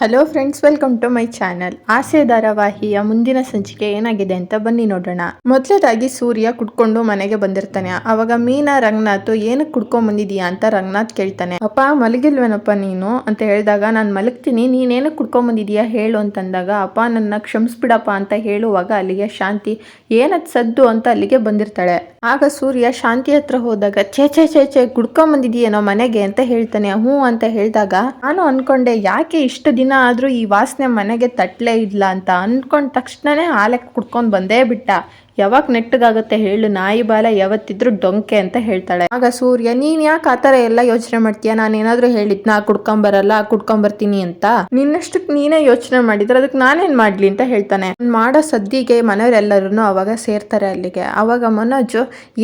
Hello friends welcome to my channel Aase ಧಾರಾವಾಹಿಯ ಮುಂದಿನ ಸಂಚಿಕೆ ಏನಾಗಿದೆ ಅಂತ ಬನ್ನಿ ನೋಡೋಣ. ಮೊದಲದಾಗಿ ಸೂರ್ಯ ಕುಡ್ಕೊಂಡು ಮನೆಗೆ ಬಂದಿರ್ತಾನೆ. ಅವಾಗ ಮೀನಾ, ರಂಗನಾಥ್, ಏನಕ್ಕೆ ಕುಡ್ಕೊಂಡ್ ಬಂದಿದೀಯಾ? ಅಂತ ರಂಗನಾಥ್ ಕೇಳ್ತಾನೆ. ಅಪ್ಪ, ಮಲಗಿಲ್ವೇನಪ್ಪ ನೀನು? ಅಂತ ಹೇಳಿದಾಗ, ನಾನು ಮಲಗ್ತೀನಿ. ನೀನೇನಕ್ಕೆ ಕುಡ್ಕೊಂಡ್ ಬಂದಿದೀಯಾ? ಹೇಳು, ಅಂತಂದಾಗ, ಅಪ್ಪ, ನನ್ನ ಕ್ಷಮಿಸ್ಬಿಡಪ್ಪ, ಅಂತ ಹೇಳುವಾಗ ಅಲ್ಲಿಗೆ ಶಾಂತಿ, ಏನದ್ ಸದ್ದು? ಅಂತ ಅಲ್ಲಿಗೆ ಬಂದಿರ್ತಾಳೆ. ಆಗ ಸೂರ್ಯ ಶಾಂತಿ ಹತ್ರ ಹೋದಾಗ, ಛೇ ಛೇ ಛೇ ಛೇ, ಕುಡ್ಕೊಂಡ್ ಬಂದಿದೀಯೇನೋ ಮನೆಗೆ? ಅಂತ ಹೇಳ್ತಾನೆ. ಹ್ಞೂ, ಅಂತ ಹೇಳಿದಾಗ, ನಾನು ಅನ್ಕೊಂಡೆ, ಯಾಕೆ ಇಷ್ಟು ದಿನ ಆದ್ರೂ ಈ ವಾಸನೆ ಮನೆಗೆ ತಟ್ಟಲೇ ಇಲ್ಲ ಅಂತ ಅಂದ್ಕೊಂಡ ತಕ್ಷಣನೇ ಹಾಲಕ್ಕೆ ಕುಡ್ಕೊಂಡು ಬಂದೇ ಬಿಟ್ಟ. ಯಾವಾಗ ನೆಟ್ಟಗಾಗುತ್ತೆ ಹೇಳು, ನಾಯಿ ಬಾಲ ಯಾವತ್ತಿದ್ರು ಡೊಂಕೆ ಅಂತ ಹೇಳ್ತಾಳೆ. ಆಗ ಸೂರ್ಯ, ನೀನ್ ಯಾಕೆ ಆತರ ಎಲ್ಲ ಯೋಚನೆ ಮಾಡ್ತೀಯ? ನಾನು ಕುಡ್ಕೊಂಡ್ ಹೇಳಿದ್ನಾ ಕುಡ್ಕೊಂಬರಲ್ಲ, ಕುಡ್ಕೊಂಬರ್ತೀನಿ ಅಂತ. ನಿನ್ನಷ್ಟಕ್ಕೆ ನೀನೇ ಯೋಚನೆ ಮಾಡಿದ್ರೆ ಅದಕ್ಕೆ ನಾನೇನ್ ಮಾಡ್ಲಿ ಅಂತ ಹೇಳ್ತಾನೆ. ಮಾಡೋ ಸದ್ದಿಗೆ ಮನೆಯವರೆಲ್ಲರೂ ಅವಾಗ ಸೇರ್ತಾರೆ ಅಲ್ಲಿಗೆ. ಅವಾಗ ಮನೋಜ್,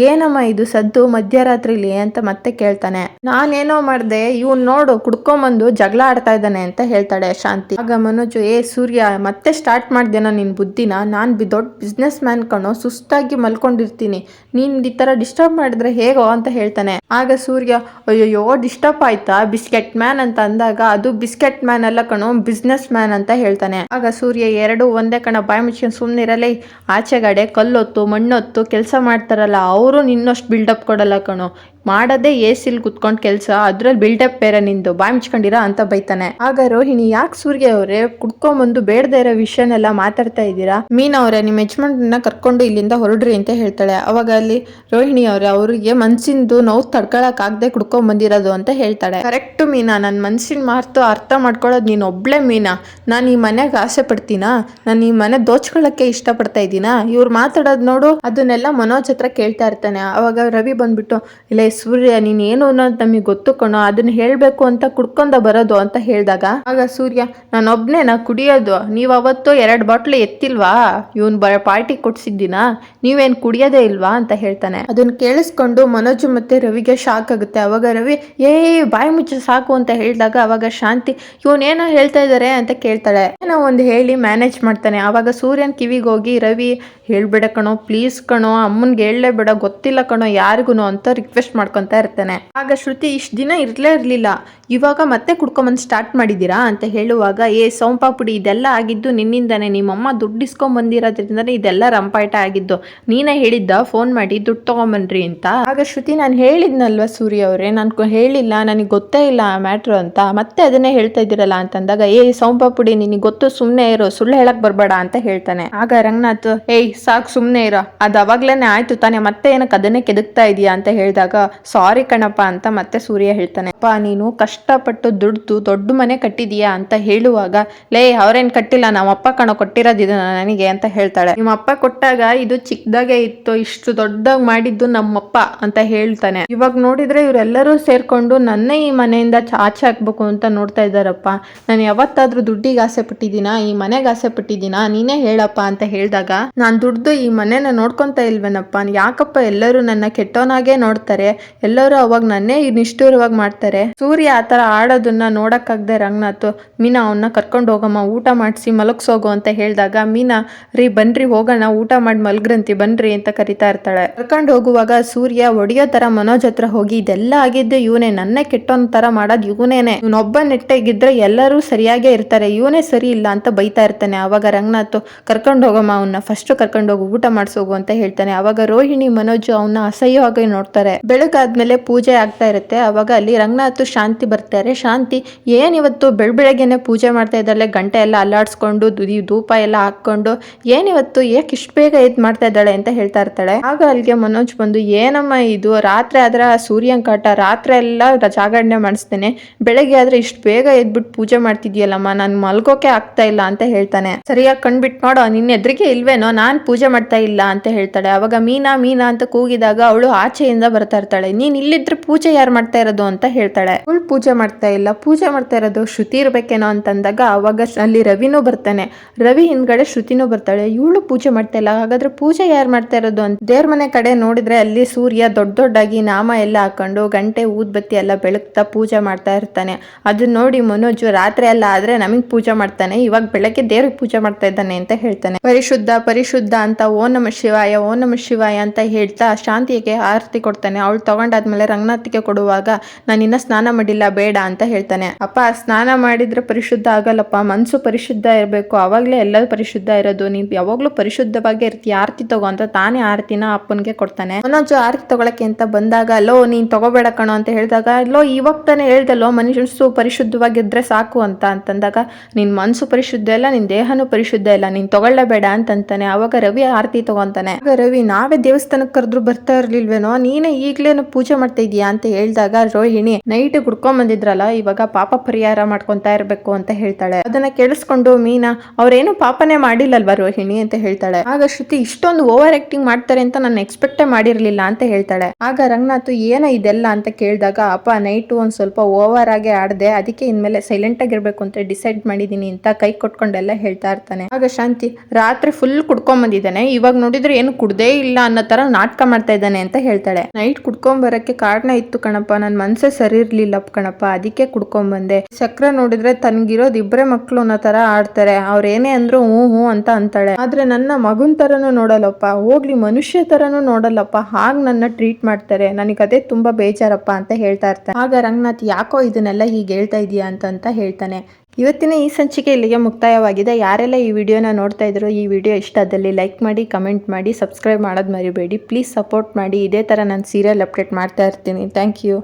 ಏನಮ್ಮ ಇದು ಸದ್ದು ಮಧ್ಯರಾತ್ರಿಲಿ ಅಂತ ಮತ್ತೆ ಕೇಳ್ತಾನೆ. ನಾನೇನೋ ಮಾಡ್ದೆ, ಇವ್ನ್ ನೋಡು, ಕುಡ್ಕೊಂಬಂದು ಜಗಳ ಆಡ್ತಾ ಇದ್ದಾನೆ ಅಂತ ಹೇಳ್ತಾಳೆ ಶಾಂತಿ. ಆಗ ಮನೋಜು, ಏ ಸೂರ್ಯ, ಮತ್ತೆ ಸ್ಟಾರ್ಟ್ ಮಾಡ್ದೇನೋ ನಿನ್ ಬುದ್ಧಿನ? ನಾನ್ ಬಿ ದೊಡ್ಡ ಬಿಸ್ನೆಸ್ ಮ್ಯಾನ್ ಕಣೋ ಸುಸ್ತಾಗಿ ಮಲ್ಕೊಂಡಿರ್ತೀನಿ. ನೀನು ಈ ತರ ಡಿಸ್ಟರ್ಬ್ ಮಾಡಿದ್ರೆ ಹೇಗೋ ಅಂತ ಹೇಳ್ತಾನೆ. ಆಗ ಸೂರ್ಯ, ಅಯ್ಯಯ್ಯೋ ಡಿಸ್ಟರ್ಬ್ ಆಯ್ತಾ? ಬಿಸ್ಕೆಟ್ ಮ್ಯಾನ್ ಅಂತ ಅಂದಾಗ ಅದು ಬಿಸ್ಕೆಟ್ ಮ್ಯಾನ್ ಅಲ್ಲ ಕಣೋ ಬಿಸ್ನೆಸ್ ಮ್ಯಾನ್ ಅಂತ ಹೇಳ್ತಾನೆ. ಆಗ ಸೂರ್ಯ ಎರಡು ಒಂದೇ ಕಣ ಬಾಯಿ ಮುಚ್ಕೊಂಡು ಸುಮ್ಮನಿರಲೇ ಆಚೆಗಡೆ ಕಲ್ಲೊತ್ತು, ಮಣ್ಣೊತ್ತು, ಕೆಲಸ ಮಾಡ್ತಾರಲ್ಲ, ಅವರು ನಿನ್ನಷ್ಟು ಬಿಲ್ಡಪ್ ಕೊಡಲ್ಲ ಕಣೋ. ಮಾಡೋದೇ ಎ ಸಿಲ್ ಕುತ್ಕೊಂಡು ಕೆಲಸ ಅದ್ರಲ್ಲಿ ಬಿಲ್ಡಪ್ ಬೇರೆ ನಿಂದು, ಬಾಯಿ ಮುಚ್ಕೊಂಡಿರಾ ಅಂತ ಬೈತಾನೆ. ಆಗ ರೋಹಿಣಿ ಯಾಕೆ ಸೂರ್ಯ ಅವರೇ ಕುಡ್ಕೊಂಬಂದು ಬೇಡದೇ ಇರೋ ವಿಷಯನೆಲ್ಲ ಮಾತಾಡ್ತಾ ಇದ್ದೀರಾ? ಮೀನಾ ಅವರೇ ನಿಮ್ಮ ಯಜಮಾನ್ರನ್ನ ಕರ್ಕೊಂಡು ಇಲ್ಲಿಂದ ಹೊರಡ್ರಿ ಅಂತ ಹೇಳ್ತಾಳೆ. ಅವಾಗ ಅಲ್ಲಿ ರೋಹಿಣಿ ಅವರೇ ಅವರಿಗೆ ಮನ್ಸಿಂದು ನೋವು ತಡ್ಕೊಳಕ್ ಆಗದೆ ಕುಡ್ಕೊಂಡ್ ಬಂದಿರೋದು ಅಂತ ಹೇಳ್ತಾಳೆ. ಕರೆಕ್ಟ್ ಮೀನಾ ನನ್ನ ಮನ್ಸಿನ ಮಾರ್ತು ಅರ್ಥ ಮಾಡ್ಕೊಳ್ಳೋದು ನೀನು ಒಬ್ಳೆ ಮೀನಾ. ನಾನು ಈ ಮನೆಗೆ ಆಸೆ ಪಡ್ತೀನಾ? ನಾನು ಈ ಮನೆ ದೋಚ್ಕೊಳ್ಳೋಕ್ಕೆ ಇಷ್ಟಪಡ್ತಾ ಇದ್ದೀನಾ? ಇವ್ರು ಮಾತಾಡೋದು ನೋಡು, ಅದನ್ನೆಲ್ಲ ಮನೋಜ್ ಹತ್ರ ಕೇಳ್ತಾ ಇರ್ತಾನೆ. ಅವಾಗ ರವಿ ಬಂದ್ಬಿಟ್ಟು, ಇಲ್ಲ ಸೂರ್ಯ ನೀನ್ ಏನು ಅನ್ನೋದು ನಮಗೆ ಗೊತ್ತು ಕಣೋ, ಅದನ್ನ ಹೇಳ್ಬೇಕು ಅಂತ ಕುಡ್ಕೊಂಡ ಬರೋದು ಅಂತ ಹೇಳಿದಾಗ, ಆಗ ಸೂರ್ಯ ನಾನು ಒಬ್ನೇನಾ ಕುಡಿಯೋದು, ನೀವು ಅವತ್ತು ಎರಡು ಬಾಟ್ಲು ಎತ್ತಿಲ್ವಾ? ಇವನ್ ಬರ ಪಾರ್ಟಿ ಕೊಡ್ಸಿದ್ದೀನ? ನೀವೇನ್ ಕುಡಿಯೋದೇ ಇಲ್ವಾ? ಅಂತ ಹೇಳ್ತಾನೆ. ಅದನ್ನ ಕೇಳಿಸ್ಕೊಂಡು ಮನೋಜ್ ಮತ್ತೆ ರವಿಗೆ ಶಾಕ್ ಆಗುತ್ತೆ. ಅವಾಗ ರವಿ, ಏ, ಬಾಯಿ ಮುಚ್ಚ ಸಾಕು ಅಂತ ಹೇಳಿದಾಗ ಅವಾಗ ಶಾಂತಿ ಇವನೇನೋ ಹೇಳ್ತಾ ಇದಾರೆ ಅಂತ ಕೇಳ್ತಾಳೆ. ಏನೋ ಒಂದು ಹೇಳಿ ಮ್ಯಾನೇಜ್ ಮಾಡ್ತಾನೆ. ಅವಾಗ ಸೂರ್ಯನ್ ಕಿವಿಗೆ ಹೋಗಿ, ರವಿ, ಹೇಳ್ಬೇಡ ಕಣೋ ಪ್ಲೀಸ್ ಕಣೋ, ಅಮ್ಮನ್ಗೆ ಹೇಳಲೇ ಬೇಡ ಗೊತ್ತಿಲ್ಲ ಕಣೋ ಯಾರಿಗೂ ಅಂತ ರಿಕ್ವೆಸ್ಟ್ ಮಾಡ್ಕೊತಾ ಇರ್ತಾನೆ. ಆಗ ಶ್ರುತಿ, ಇಷ್ಟು ದಿನ ಇರ್ಲೇ ಇರಲಿಲ್ಲ. ಇವಾಗ ಮತ್ತೆ ಕುಡ್ಕೊಂಬಂದು ಸ್ಟಾರ್ಟ್ ಮಾಡಿದ್ದೀರಾ? ಅಂತ ಹೇಳುವಾಗ, ಏ, ಸೋಂಪಾ ಪುಡಿ ಇದೆಲ್ಲ ಆಗಿದ್ದು ನಿನ್ನಿಂದಾನೆ. ನಿಮ್ಮಮ್ಮ ದುಡ್ಡು ಇಸ್ಕೊಂಡ್ ಬಂದಿರೋದ್ರಿಂದನೇ ಇದೆಲ್ಲ ರಂಪಾಟ ಆಗಿದ್ದು. ನೀನೇ ಹೇಳಿದ್ದ ಫೋನ್ ಮಾಡಿ ದುಡ್ಡು ತಗೊಂಬನ್ರಿ ಅಂತ. ಆಗ ಶ್ರುತಿ, ನಾನು ಹೇಳಿದ್ನಲ್ವ ಸೂರ್ಯ ಅವರೇ, ನಾನು ಹೇಳಿಲ್ಲ, ನನಗೆ ಗೊತ್ತೇ ಇಲ್ಲ ಆ ಮ್ಯಾಟ್ರು ಅಂತ. ಮತ್ತೆ ಅದನ್ನೇ ಹೇಳ್ತಾ ಇದ್ದೀರಲ್ಲ ಅಂತಂದಾಗ, ಏ, ಸೋಂಪಾ ಪುಡಿ ನಿನಗೆ ಗೊತ್ತು ಸುಮ್ಮನೆ ಇರೋ, ಸುಳ್ಳು ಹೇಳಕ್ ಬರಬೇಡ ಅಂತ ಹೇಳ್ತಾನೆ. ಆಗ ರಂಗನಾಥ್, ಏಯ್, ಸಾಕು ಸುಮ್ಮನೆ ಇರೋ. ಅದು ಅವಾಗ್ಲೇನೆ ಆಯ್ತು ತಾನೆ, ಮತ್ತೆ ಏನಕ್ಕೆ ಅದನ್ನೇ ಕೆದಕ್ತಾ ಇದೀಯಾ ಅಂತ ಹೇಳಿದಾಗ ಸಾರಿ ಕಣಪ್ಪ ಅಂತ ಮತ್ತೆ ಸೂರ್ಯ ಹೇಳ್ತಾನೆ. ಅಪ್ಪ, ನೀನು ಕಷ್ಟಪಟ್ಟು ದುಡ್ದು ದೊಡ್ಡ ಮನೆ ಕಟ್ಟಿದೀಯಾ ಅಂತ ಹೇಳುವಾಗ, ಲೇ, ಅವ್ರೇನ್ ಕಟ್ಟಿಲ್ಲ ನಮ್ಮಪ್ಪ ಕಣೋ ಕೊಟ್ಟಿರೋದಿದ ನನಗೆ ಅಂತ ಹೇಳ್ತಾಳೆ. ನಿಮ್ಮಪ್ಪ ಕೊಟ್ಟಾಗ ಇದು ಚಿಕ್ಕದಾಗೆ ಇತ್ತು, ಇಷ್ಟು ದೊಡ್ಡದಾಗಿ ಮಾಡಿದ್ದು ನಮ್ಮಪ್ಪ ಅಂತ ಹೇಳ್ತಾನೆ. ಇವಾಗ ನೋಡಿದ್ರೆ ಇವರೆಲ್ಲರೂ ಸೇರ್ಕೊಂಡು ನನ್ನೇ ಈ ಮನೆಯಿಂದ ಆಚೆ ಹಾಕ್ಬೇಕು ಅಂತ ನೋಡ್ತಾ ಇದ್ದಾರಪ್ಪ. ನಾನು ಯಾವತ್ತಾದ್ರೂ ದುಡ್ಡಿಗೆ ಆಸೆ ಪಟ್ಟಿದ್ದೀನಾ? ಈ ಮನೆಗೆ ಆಸೆ ಪಟ್ಟಿದ್ದೀನಾ? ನೀನೇ ಹೇಳಪ್ಪ ಅಂತ ಹೇಳಿದಾಗ, ನಾನು ದುಡ್ದು ಈ ಮನೆನ ನೋಡ್ಕೊಂತ ಇಲ್ವೇನಪ್ಪ? ಯಾಕಪ್ಪ ಎಲ್ಲರೂ ನನ್ನ ಕೆಟ್ಟೋನಾಗೆ ನೋಡ್ತಾರೆ? ಎಲ್ಲರೂ ಅವಾಗ ನನ್ನೇ ನಿಷ್ಠೂರವಾಗಿ ಮಾಡ್ತಾರೆ. ಸೂರ್ಯ ಆ ಥರ ಆಡೋದನ್ನ ನೋಡೋಕ್ಕಾಗದೆ ರಂಗನಾಥ್, ಮೀನಾ ಅವನ್ನ ಕರ್ಕೊಂಡು ಹೋಗಮ್ಮ, ಊಟ ಮಾಡಿಸಿ ಮಲಗ್ಸೋಗು ಅಂತ ಹೇಳಿದಾಗ ಮೀನಾ, ರೀ ಬನ್ರಿ ಹೋಗೋಣ, ಊಟ ಮಾಡಿ ಮಲ್ಗ್ರಂತಿ, ಬನ್ರಿ ಅಂತ ಕರಿತಾ ಇರ್ತಾಳೆ. ಕರ್ಕೊಂಡು ಹೋಗುವಾಗ ಸೂರ್ಯ ಒಡೆಯೋ ತರ ಮನೋಜ್ ಹತ್ರ ಹೋಗಿ, ಇದೆಲ್ಲ ಆಗಿದ್ದು ಇವನೇ, ನನ್ನೇ ಕೆಟ್ಟೋನ್ ತರ ಮಾಡೋದು ಇವನೇನೆ. ಇವನೊಬ್ಬ ನೆಟ್ಟಗಿದ್ರೆ ಎಲ್ಲರೂ ಸರಿಯಾಗೇ ಇರ್ತಾರೆ, ಇವನೇ ಸರಿ ಇಲ್ಲ ಅಂತ ಬೈತಾ ಇರ್ತಾನೆ. ಅವಾಗ ರಂಗನಾಥ್, ಕರ್ಕೊಂಡು ಹೋಗಮ್ಮ ಅವನ್ನ ಫಸ್ಟ್ ಕರ್ಕೊಂಡು ಹೋಗು, ಊಟ ಮಾಡಿಸೋಗು ಅಂತ ಹೇಳ್ತಾನೆ. ಅವಾಗ ರೋಹಿಣಿ, ಮನೋಜ್ ಅವನ್ನ ಅಸಹ್ಯವಾಗಿ ನೋಡ್ತಾರೆ. ಬೆಳಗಾದ್ಮೇಲೆ ಪೂಜೆ ಆಗ್ತಾ ಇರುತ್ತೆ. ಅವಾಗ ಅಲ್ಲಿ ರಂಗನಾಥ್ ಶಾಂತಿ ಬರ್ತಾರೆ. ಶಾಂತಿ ಏನ್ ಇವತ್ತು ಬೆಳ್ ಬೆಳಗ್ಗೆನೆ ಪೂಜೆ ಮಾಡ್ತಾ ಇದ್ದಾಳೆ, ಗಂಟೆ ಎಲ್ಲ ಅಲ್ಲಾಡಿಸ್ಕೊಂಡು ಧೂಪ ಎಲ್ಲ ಹಾಕೊಂಡು ಏನಿವತ್ತು ಯಾಕೆ ಇಷ್ಟು ಬೇಗ ಎದ್ದು ಮಾಡ್ತಾ ಇದ್ದಾಳೆ ಅಂತ ಹೇಳ್ತಾ ಇರ್ತಾಳೆ. ಆಗ ಅಲ್ಲಿಗೆ ಮನೋಜ್ ಬಂದು, ಏನಮ್ಮ ಇದು? ರಾತ್ರಿ ಆದ್ರೆ ಸೂರ್ಯನ ಕಾಟ ರಾತ್ರಿ ಎಲ್ಲ ಜಾಗರಣೆ ಮಾಡಿಸ್ತೇನೆ. ಬೆಳಗ್ಗೆ ಆದ್ರೆ ಇಷ್ಟು ಬೇಗ ಎದ್ಬಿಟ್ಟು ಪೂಜೆ ಮಾಡ್ತಿದ್ಯಲ್ಲಮ್ಮ, ನಾನು ಮಲ್ಗೋಕೆ ಆಗ್ತಾ ಇಲ್ಲ ಅಂತ ಹೇಳ್ತಾನೆ. ಸರಿಯಾಗಿ ಕಣ್ಬಿಟ್ಟು ನೋಡೋ ನಿನ್ನ ಎದ್ರಿಗೆ ಇಲ್ವೇನೋ, ನಾನ್ ಪೂಜೆ ಮಾಡ್ತಾ ಇಲ್ಲ ಅಂತ ಹೇಳ್ತಾಳೆ. ಅವಾಗ ಮೀನಾ ಮೀನಾ ಅಂತ ಕೂಗಿದಾಗ ಅವಳು ಆಚೆಯಿಂದ ಬರ್ತಾ ಇರ್ತಾಳೆ. ನೀನ್ ಇಲ್ಲಿದ್ರೆ ಪೂಜೆ ಯಾರು ಮಾಡ್ತಾ ಇರೋದು ಅಂತ ಹೇಳ್ತಾಳೆ. ಅವಳು ಪೂಜೆ ಮಾಡ್ತಾ ಇಲ್ಲ. ಪೂಜೆ ಮಾಡ್ತಾ ಇರೋದು ಶ್ರುತಿ ಇರ್ಬೇಕೇನೋ ಅಂತಂದಾಗ ಅವಾಗ ಅಲ್ಲಿ ರವಿನೂ ಬರ್ತಾನೆ. ರವಿ ಹಿಂದ್ಗಡೆ ಶ್ರುತಿನೂ ಬರ್ತಾಳೆ. ಇವಳು ಪೂಜೆ ಮಾಡ್ತಾ ಇಲ್ಲ. ಹಾಗಾದ್ರೆ ಪೂಜೆ ಯಾರು ಮಾಡ್ತಾ ಇರೋದು ಅಂತ ದೇವ್ರ ಮನೆ ಕಡೆ ನೋಡಿದ್ರೆ ಅಲ್ಲಿ ಸೂರ್ಯ ದೊಡ್ಡ ದೊಡ್ಡಾಗಿ ನಾಮ ಎಲ್ಲ ಹಾಕೊಂಡು ಗಂಟೆ ಊದ್ಬತ್ತಿ ಎಲ್ಲ ಬೆಳಗ್ತಾ ಪೂಜೆ ಮಾಡ್ತಾ ಇರ್ತಾನೆ. ಅದನ್ನ ನೋಡಿ ಮನೋಜ್ ರಾತ್ರಿ ಎಲ್ಲ ಆದ್ರೆ ನಮಗ್ ಪೂಜೆ ಮಾಡ್ತಾನೆ. ಇವಾಗ ಬೆಳಗ್ಗೆ ದೇವ್ರಿಗೆ ಪೂಜೆ ಮಾಡ್ತಾ ಇದ್ದಾನೆ ಅಂತ ಹೇಳ್ತಾನೆ. ಪರಿಶುದ್ಧ ಪರಿಶುದ್ಧ ಅಂತ ಓ ನಮ ಶಿವಾಯ, ಓ ನಮ ಶಿವಾಯ ಅಂತ ಹೇಳ್ತಾ ಶಾಂತಿಗೆ ಆರತಿ ಕೊಡ್ತಾನೆ. ಅವಳು ತಗೊಂಡಾದ್ಮೇಲೆ ರಂಗನಾಥಿಗೆ ಕೊಡುವಾಗ, ನಾನು ಇನ್ನ ಸ್ನಾನ ಮಾಡಿಲ್ಲ, ಬೇಡ ಅಂತ ಹೇಳ್ತಾನೆ. ಅಪ್ಪ, ಸ್ನಾನ ಮಾಡಿದ್ರೆ ಪರಿಶುದ್ಧ ಆಗಲ್ಲಪ್ಪ. ಮನಸ್ಸು ಪರಿಶುದ್ಧ ಇರಬೇಕು. ಅವಾಗಲೇ ಎಲ್ಲ ಪರಿಶುದ್ಧ ಇರೋದು. ನೀವು ಯಾವಾಗಲೂ ಪರಿಶುದ್ಧವಾಗಿ ಇರ್ತೀಯ ಆರತಿ ತಗೋ ಅಂತ ತಾನೇ ಆರತಿನ ಅಪ್ಪನಿಗೆ ಕೊಡ್ತಾನೆ. ಮನೋಜ್ ಆರತಿ ತಗೊಳಕ್ಕೆ ಅಂತ ಬಂದಾಗ, ಲೋ, ನೀನ್ ತಗೋಬೇಡ ಕಣೋ ಅಂತ ಹೇಳಿದಾಗ, ಲೋ ಇವಾಗ ತಾನೇ ಹೇಳ್ದಲ್ಲೋ ಮನುಷ್ಯನ್ಸು ಪರಿಶುದ್ಧವಾಗಿದ್ರೆ ಸಾಕು ಅಂತ ಅಂತಂದಾಗ ನಿನ್ನ ಮನಸ್ಸು ಪರಿಶುದ್ಧ ಇಲ್ಲ, ನಿನ್ ದೇಹನೂ ಪರಿಶುದ್ಧ ಇಲ್ಲ. ನೀನ್ ತಗೊಳ್ಳಬೇಡ ಅಂತಂತಾನೆ. ಅವಾಗ ರವಿ ಆರತಿ ತಗೊಂತಾನೆ. ಆಗ ರವಿ, ನಾವೇ ದೇವಸ್ಥಾನಕ್ಕೆ ಕರೆದ್ರು ಬರ್ತಾ ಇರ್ಲಿಲ್ವೇನೋ? ನೀನೇ ಈಗ್ಲೇನು ಪೂಜೆ ಮಾಡ್ತಾ ಇದೀಯಾ ಅಂತ ಹೇಳಿದಾಗ ರೋಹಿಣಿ, ನೈಟ್ ಕುಡ್ಕೊಂಡ್ ಬಂದಿದ್ರಲ್ಲ, ಇವಾಗ ಪಾಪ ಪರಿಹಾರ ಮಾಡ್ಕೊಂತಾ ಇರ್ಬೇಕು ಅಂತ ಹೇಳ್ತಾಳೆ. ಅದನ್ನ ಕೇಳಿಸ್ಕೊಂಡು ಮೀನಾ, ಅವ್ರೇನು ಪಾಪನೇ ಮಾಡಿಲ್ಲಲ್ವಾ ರೋಹಿಣಿ? ಅಂತ ಹೇಳ್ತಾಳೆ. ಆಗ ಶ್ರುತಿ, ಇಷ್ಟೊಂದು ಓವರ್ ಆಕ್ಟಿಂಗ್ ಮಾಡ್ತಾರೆ ಅಂತ ನಾನು ಎಕ್ಸ್ಪೆಕ್ಟೇ ಮಾಡಿರ್ಲಿಲ್ಲ ಅಂತ ಹೇಳ್ತಾಳೆ. ಆಗ ರಂಗನಾಥ್, ಏನ ಇದೆಲ್ಲ? ಅಂತ ಕೇಳಿದಾಗ, ಅಪ್ಪ, ನೈಟ್ ಒಂದ್ ಸ್ವಲ್ಪ ಓವರ್ ಆಗಿ ಆಡ್ದೆ, ಅದಕ್ಕೆ ಇನ್ಮೇಲೆ ಸೈಲೆಂಟ್ ಆಗಿರ್ಬೇಕು ಅಂತ ಡಿಸೈಡ್ ಮಾಡಿದೀನಿ ಅಂತ ಕೈ ಕೊಟ್ಕೊಂಡೆಲ್ಲ ಹೇಳ್ತಾ ಇರ್ತಾನೆ. ಆಗ ಶಾಂತಿ, ರಾತ್ರಿ ಫುಲ್ ಕುಡ್ಕೊಂಡ್ ಬಂದಿದ್ದಾನೆ, ಇವಾಗ ನೋಡಿದ್ರೆ ಏನು ಕುಡ್ದೇ ಇಲ್ಲ ಅನ್ನೋ ತರ ನಾಟಕ ಮಾಡ್ತಾ ಇದ್ದಾನೆ ಅಂತ ಹೇಳ್ತಾಳೆ. ನೈಟ್ ಬರಕ್ಕೆ ಕಾರಣ ಇತ್ತು ಕಣಪ್ಪ. ನನ್ ಮನ್ಸೇ ಸರಿ ಇರ್ಲಿಲ್ಲ ಕಣಪ್ಪ. ಅದಕ್ಕೆ ಕುಡ್ಕೊಂಬಂದೆ. ಚಕ್ರ ನೋಡಿದ್ರೆ ತನ್ಗಿರೋದ್ ಇಬ್ಬರೇ ಮಕ್ಳು ಅನ್ನೋ ತರ ಆಡ್ತಾರೆ. ಅವ್ರ ಏನೇ ಅಂದ್ರು ಹ್ಞೂ ಹ್ಞೂ ಅಂತ ಅಂತಾಳೆ. ಆದ್ರೆ ನನ್ನ ಮಗುನ್ ತರನು ನೋಡಲ್ಲಪ್ಪ. ಹೋಗ್ಲಿ, ಮನುಷ್ಯ ತರನು ನೋಡಲ್ಲಪ್ಪ. ಹಾಗ್ ನನ್ನ ಟ್ರೀಟ್ ಮಾಡ್ತಾರೆ. ನನಗೆ ಅದೇ ತುಂಬಾ ಬೇಜಾರಪ್ಪ ಅಂತ ಹೇಳ್ತಾ ಇರ್ತಾರೆ ಆಗ ರಂಗನಾಥ್, ಯಾಕೋ ಇದನ್ನೆಲ್ಲ ಹೀಗೆ ಹೇಳ್ತಾ ಇದೀಯಾ ಅಂತ ಹೇಳ್ತಾನೆ. ಇವತ್ತಿನ ಈ ಸಂಚಿಕೆ ಇಲ್ಲಿಗೆ ಮುಕ್ತಾಯವಾಗಿದೆ. ಯಾರೆಲ್ಲ ಈ ವಿಡಿಯೋನ ನೋಡ್ತಾ ಇದ್ರು ಈ ವಿಡಿಯೋ ಇಷ್ಟ ಆದಲ್ಲಿ ಲೈಕ್ ಮಾಡಿ, ಕಮೆಂಟ್ ಮಾಡಿ, ಸಬ್ಸ್ಕ್ರೈಬ್ ಮಾಡೋದು ಮರಿಬೇಡಿ. ಪ್ಲೀಸ್ ಸಪೋರ್ಟ್ ಮಾಡಿ. ಇದೇ ಥರ ನಾನು ಸೀರಿಯಲ್ ಅಪ್ಡೇಟ್ ಮಾಡ್ತಾ ಇರ್ತೀನಿ. Thank you.